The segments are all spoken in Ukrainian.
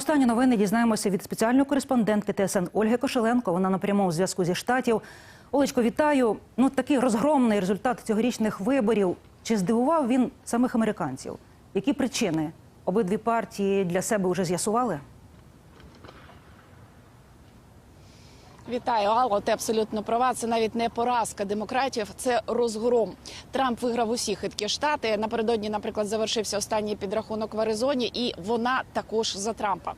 останні новини дізнаємося від спеціальної кореспондентки ТСН Ольги Кошеленко. Вона на прямому зв'язку зі штатів. Олечко, вітаю. Ну такий розгромний результат цьогорічних виборів. Чи здивував він самих американців? Які причини обидві партії для себе вже з'ясували? Вітаю, Алло, ти абсолютно права. Це навіть не поразка демократів, це розгром. Трамп виграв усі хиткі штати. Напередодні, наприклад, завершився останній підрахунок в Аризоні, і вона також за Трампа.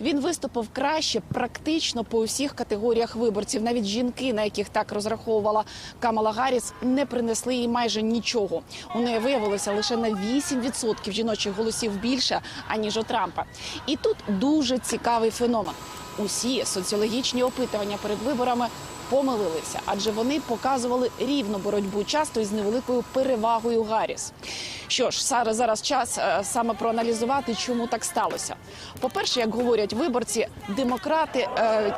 Він виступив краще практично по усіх категоріях виборців. Навіть жінки, на яких так розраховувала Камала Гарріс, не принесли їй майже нічого. У неї виявилося лише на 8% жіночих голосів більше аніж у Трампа. І тут дуже цікавий феномен. Усі соціологічні опитування перед виборами помилилися, адже вони показували рівну боротьбу часто із невеликою перевагою Гарріс. Що ж, зараз зараз час е, саме проаналізувати, чому так сталося. По-перше, як говорять виборці, демократи, е,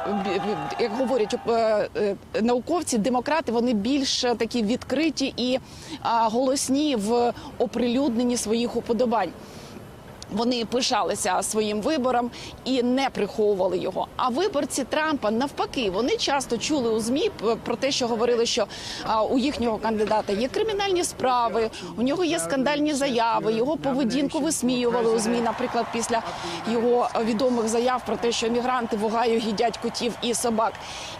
як говорять е, науковці, демократи вони більш такі відкриті і голосні в оприлюдненні своїх уподобань. Вони пишалися своїм вибором і не приховували його. А виборці Трампа навпаки, вони часто чули у змі про те, що говорили, що у їхнього кандидата є кримінальні справи, у нього є скандальні заяви. Його поведінку висміювали у змі, наприклад, після його відомих заяв про те, що мігранти в Огайо їдять котів і собак.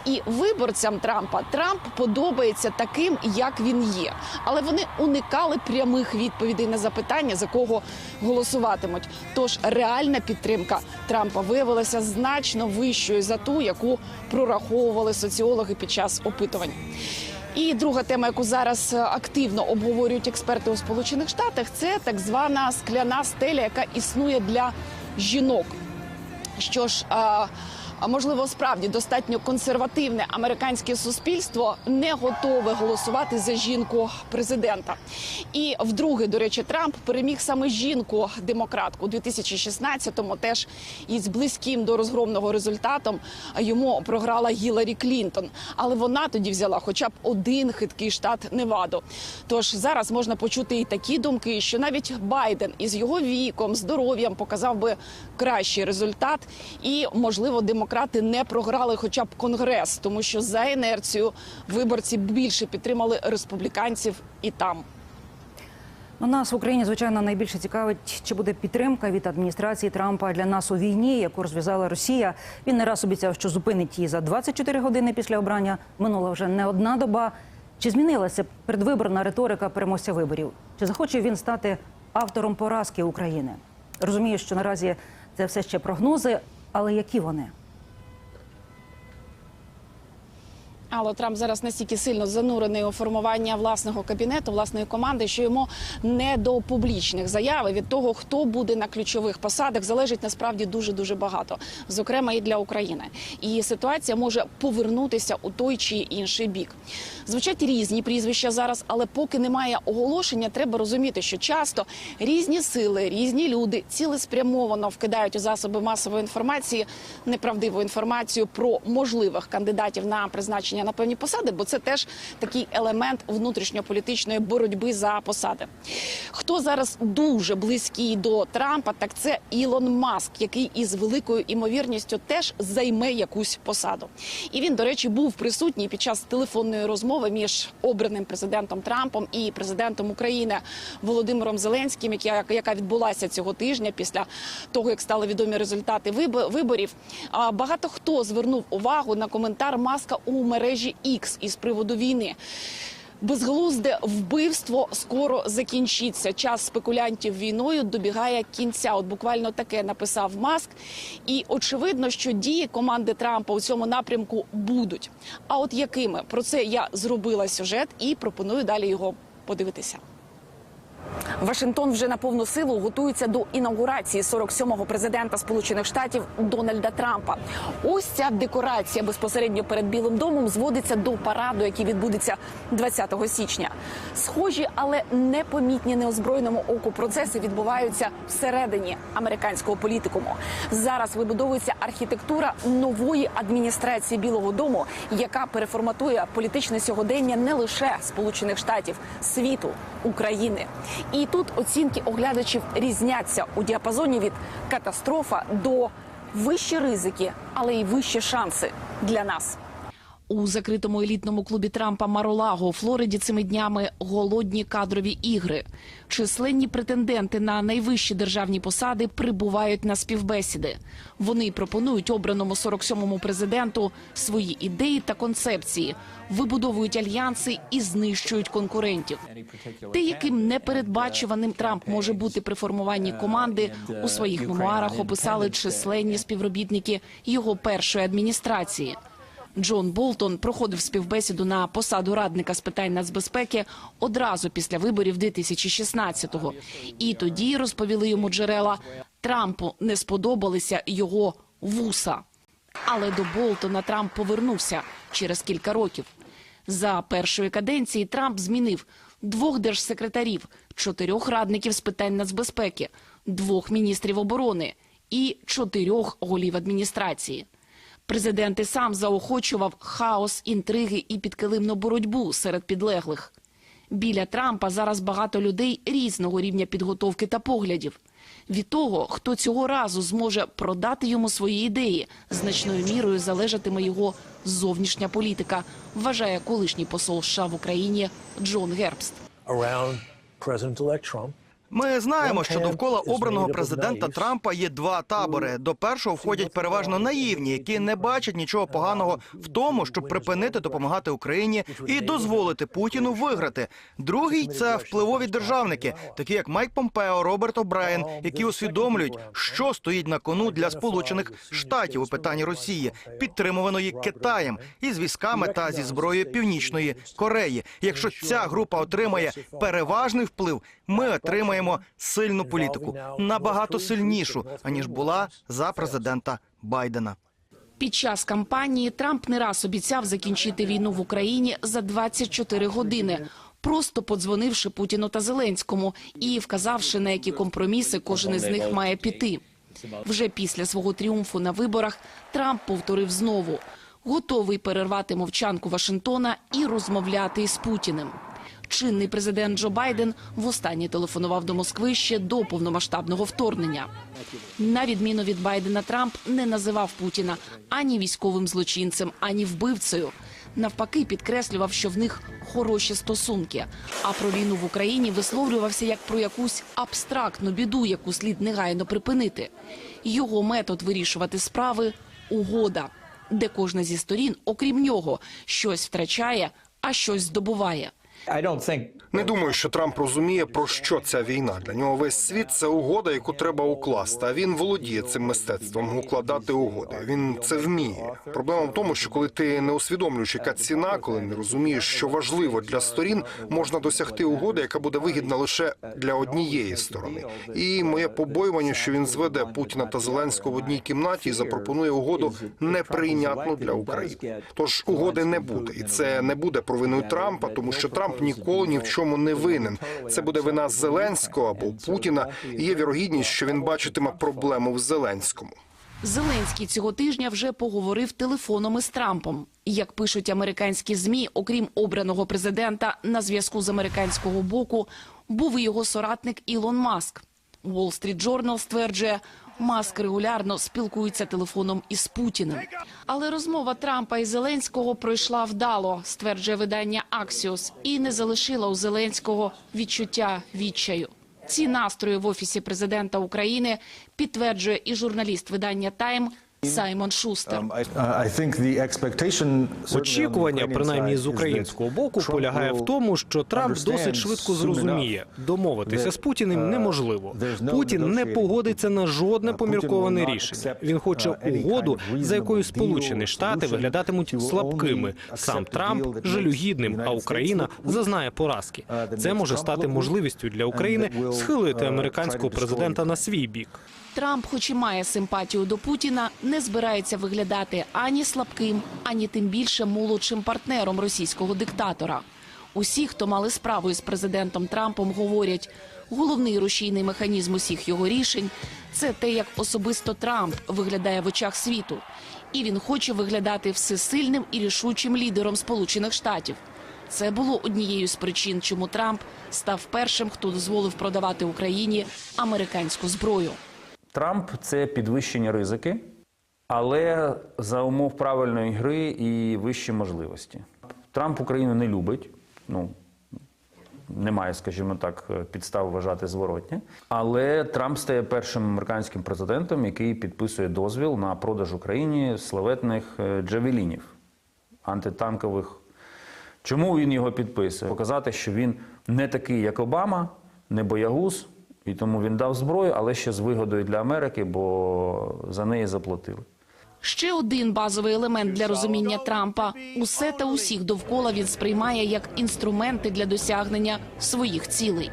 І виборцям Трампа Трамп подобається таким, як він є, але вони уникали прямих відповідей на запитання, за кого голосуватимуть. Тож реальна підтримка Трампа виявилася значно вищою за ту, яку прораховували соціологи під час опитувань. І друга тема, яку зараз активно обговорюють експерти у Сполучених Штатах, це так звана скляна стеля, яка існує для жінок. Що ж, а, можливо, справді достатньо консервативне американське суспільство не готове голосувати за жінку президента. І вдруге, до речі, Трамп переміг саме жінку демократку у 2016-му, теж із близьким до розгромного результатом йому програла Гіларі Клінтон. Але вона тоді взяла хоча б один хиткий штат Неваду. Тож зараз можна почути і такі думки, що навіть Байден із його віком, здоров'ям показав би кращий результат, і можливо демократи не програли хоча б конгрес, тому що за інерцією виборці більше підтримали республіканців і там. Ну, нас в Україні, звичайно, найбільше цікавить, чи буде підтримка від адміністрації Трампа для нас у війні, яку розв'язала Росія. Він не раз обіцяв, що зупинить її за 24 години після обрання. Минула вже не одна доба. Чи змінилася передвиборна риторика переможця виборів? Чи захоче він стати автором поразки України? Розумію, що наразі це все ще прогнози, але які вони? Але Трамп зараз настільки сильно занурений у формування власного кабінету, власної команди, що йому не до публічних заяв від того, хто буде на ключових посадах, залежить насправді дуже дуже багато, зокрема і для України. І ситуація може повернутися у той чи інший бік. Звучать різні прізвища зараз, але поки немає оголошення, треба розуміти, що часто різні сили, різні люди цілеспрямовано вкидають у засоби масової інформації неправдиву інформацію про можливих кандидатів на призначення на певні посади, бо це теж такий елемент внутрішньополітичної боротьби за посади. Хто зараз дуже близький до Трампа, так це Ілон Маск, який із великою імовірністю теж займе якусь посаду. І він, до речі, був присутній під час телефонної розмови між обраним президентом Трампом і президентом України Володимиром Зеленським, яка, відбулася цього тижня після того, як стали відомі результати виборів. Багато хто звернув увагу на коментар Маска у мережі X із приводу війни. Безглузде вбивство скоро закінчиться. Час спекулянтів війною добігає кінця. От буквально таке написав Маск. І очевидно, що дії команди Трампа у цьому напрямку будуть. А от якими про це я зробила сюжет і пропоную далі його подивитися. Вашингтон вже на повну силу готується до інаугурації 47-го президента Сполучених Штатів Дональда Трампа. Ось ця декорація безпосередньо перед Білим домом зводиться до параду, який відбудеться 20 січня. Схожі, але непомітні неозброєному оку процеси відбуваються всередині американського політикуму. Зараз вибудовується архітектура нової адміністрації Білого Дому, яка переформатує політичне сьогодення не лише Сполучених Штатів, світу, України. І тут оцінки оглядачів різняться у діапазоні від катастрофа до вищі ризики, але й вищі шанси для нас. У закритому елітному клубі Трампа Маролаго у Флориді цими днями голодні кадрові ігри. Численні претенденти на найвищі державні посади прибувають на співбесіди. Вони пропонують обраному 47-му президенту свої ідеї та концепції, вибудовують альянси і знищують конкурентів. Те, яким непередбачуваним Трамп може бути при формуванні команди, у своїх мемуарах описали численні співробітники його першої адміністрації. Джон Болтон проходив співбесіду на посаду радника з питань нацбезпеки одразу після виборів 2016-го. І тоді розповіли йому джерела, Трампу не сподобалися його вуса. Але до Болтона Трамп повернувся через кілька років. За першої каденції Трамп змінив двох держсекретарів, чотирьох радників з питань нацбезпеки, двох міністрів оборони і чотирьох голів адміністрації. Президент і сам заохочував хаос, інтриги і підкилимну боротьбу серед підлеглих. Біля Трампа зараз багато людей різного рівня підготовки та поглядів. Від того, хто цього разу зможе продати йому свої ідеї, значною мірою залежатиме його зовнішня політика, вважає колишній посол США в Україні Джон Гербст. Ми знаємо, що довкола обраного президента Трампа є два табори. До першого входять переважно наївні, які не бачать нічого поганого в тому, щоб припинити допомагати Україні і дозволити Путіну виграти. Другий це впливові державники, такі як Майк Помпео, Роберт О'Брайен, які усвідомлюють, що стоїть на кону для Сполучених Штатів у питанні Росії, підтримуваної Китаєм із військами та зі зброєю Північної Кореї. Якщо ця група отримає переважний вплив, ми отримаємо сильну політику набагато сильнішу аніж була за президента Байдена. Під час кампанії Трамп не раз обіцяв закінчити війну в Україні за 24 години. Просто подзвонивши Путіну та Зеленському і вказавши, на які компроміси кожен із них має піти. Вже після свого тріумфу на виборах Трамп повторив знову готовий перервати мовчанку Вашингтона і розмовляти із Путіним. Чинний президент Джо Байден востаннє телефонував до Москви ще до повномасштабного вторгнення. На відміну від Байдена, Трамп не називав Путіна ані військовим злочинцем, ані вбивцею. Навпаки, підкреслював, що в них хороші стосунки. А про війну в Україні висловлювався як про якусь абстрактну біду, яку слід негайно припинити. Його метод вирішувати справи угода, де кожна зі сторін, окрім нього, щось втрачає, а щось здобуває. Не думаю, що Трамп розуміє про що ця війна. Для нього весь світ це угода, яку треба укласти. А він володіє цим мистецтвом укладати угоди. Він це вміє. Проблема в тому, що коли ти не усвідомлюєш, яка ціна, коли не розумієш, що важливо для сторін, можна досягти угоди, яка буде вигідна лише для однієї сторони. І моє побоювання, що він зведе Путіна та Зеленського в одній кімнаті і запропонує угоду неприйнятну для України. Тож угоди не буде, і це не буде провиною Трампа, тому що Трамп ніколи ні в чому не винен. Це буде вина Зеленського або Путіна. І є вірогідність, що він бачитиме проблему в Зеленському. Зеленський цього тижня вже поговорив телефоном із Трампом. Як пишуть американські змі, окрім обраного президента, на зв'язку з американського боку був і його соратник Ілон Маск. Wall Street Journal стверджує, Маск регулярно спілкується телефоном із Путіним. Але розмова Трампа і Зеленського пройшла вдало, стверджує видання Аксіос, і не залишила у Зеленського відчуття відчаю. Ці настрої в офісі президента України підтверджує і журналіст видання Тайм Саймон Шустер. Очікування, принаймні з українського боку, полягає в тому, що Трамп досить швидко зрозуміє, домовитися з Путіним неможливо. Путін не погодиться на жодне помірковане рішення. Він хоче угоду, за якою Сполучені Штати виглядатимуть слабкими. Сам Трамп жалюгідним, а Україна зазнає поразки. Це може стати можливістю для України схилити американського президента на свій бік. Трамп, хоч і має симпатію до Путіна, не збирається виглядати ані слабким, ані тим більше молодшим партнером російського диктатора. Усі, хто мали справу із президентом Трампом, говорять, головний рушійний механізм усіх його рішень це те, як особисто Трамп виглядає в очах світу, і він хоче виглядати всесильним і рішучим лідером Сполучених Штатів. Це було однією з причин, чому Трамп став першим, хто дозволив продавати Україні американську зброю. Трамп це підвищення ризики, але за умов правильної гри і вищі можливості. Трамп Україну не любить. Ну, немає, скажімо так, підстав вважати зворотнє. Але Трамп стає першим американським президентом, який підписує дозвіл на продаж Україні славетних е, джавелінів антитанкових. Чому він його підписує? Показати, що він не такий, як Обама, не боягуз, і тому він дав зброю, але ще з вигодою для Америки, бо за неї заплатили. Ще один базовий елемент для розуміння Трампа: усе та усіх довкола він сприймає як інструменти для досягнення своїх цілей.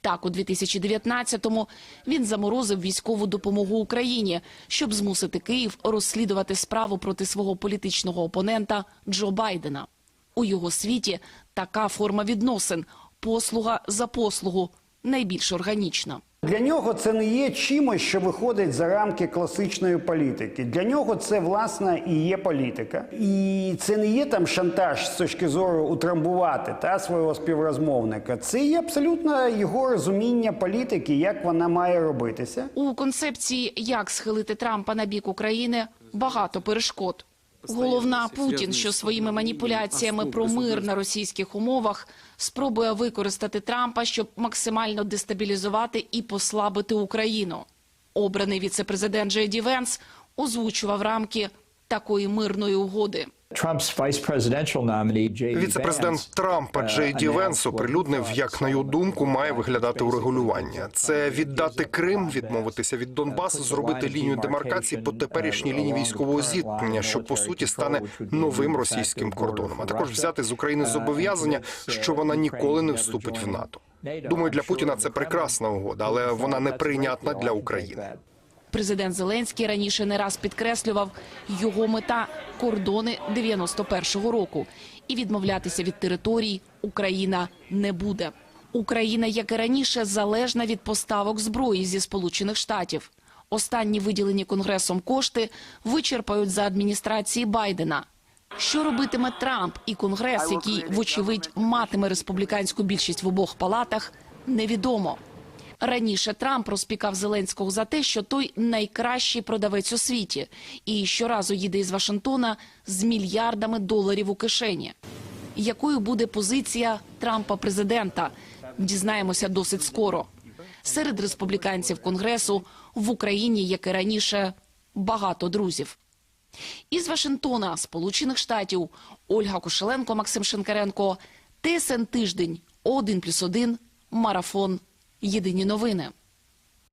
Так, у 2019-му він заморозив військову допомогу Україні, щоб змусити Київ розслідувати справу проти свого політичного опонента Джо Байдена. У його світі така форма відносин послуга за послугу найбільш органічна. Для нього це не є чимось, що виходить за рамки класичної політики. Для нього це власне і є політика, і це не є там шантаж з точки зору утрамбувати та свого співрозмовника. Це є абсолютно його розуміння політики, як вона має робитися. У концепції, як схилити Трампа на бік України, багато перешкод. Головна Путін, що своїми маніпуляціями про мир на російських умовах спробує використати Трампа, щоб максимально дестабілізувати і послабити Україну. Обраний віцепрезидент Джей Ді Венс озвучував рамки такої мирної угоди. Віце-президент Трампа Джей Ді Венс оприлюднив, як на його думку, має виглядати урегулювання. Це віддати Крим, відмовитися від Донбасу, зробити лінію демаркації по теперішній лінії військового зіткнення, що по суті стане новим російським кордоном. А також взяти з України зобов'язання, що вона ніколи не вступить в НАТО. Думаю, для Путіна це прекрасна угода, але вона неприйнятна для України. Президент Зеленський раніше не раз підкреслював його мета кордони 91-го року, і відмовлятися від територій Україна не буде. Україна, як і раніше, залежна від поставок зброї зі Сполучених Штатів. Останні виділені конгресом кошти вичерпають за адміністрації Байдена. Що робитиме Трамп і конгрес, який, вочевидь, матиме республіканську більшість в обох палатах, невідомо. Раніше Трамп розпікав Зеленського за те, що той найкращий продавець у світі, і щоразу їде із Вашингтона з мільярдами доларів у кишені. Якою буде позиція Трампа президента? Дізнаємося досить скоро. Серед республіканців конгресу в Україні, як і раніше, багато друзів. Із Вашингтона, Сполучених Штатів, Ольга Кошеленко, Максим Шинкаренко, ТСН Тиждень, 1+,1, Марафон. Єдині новини.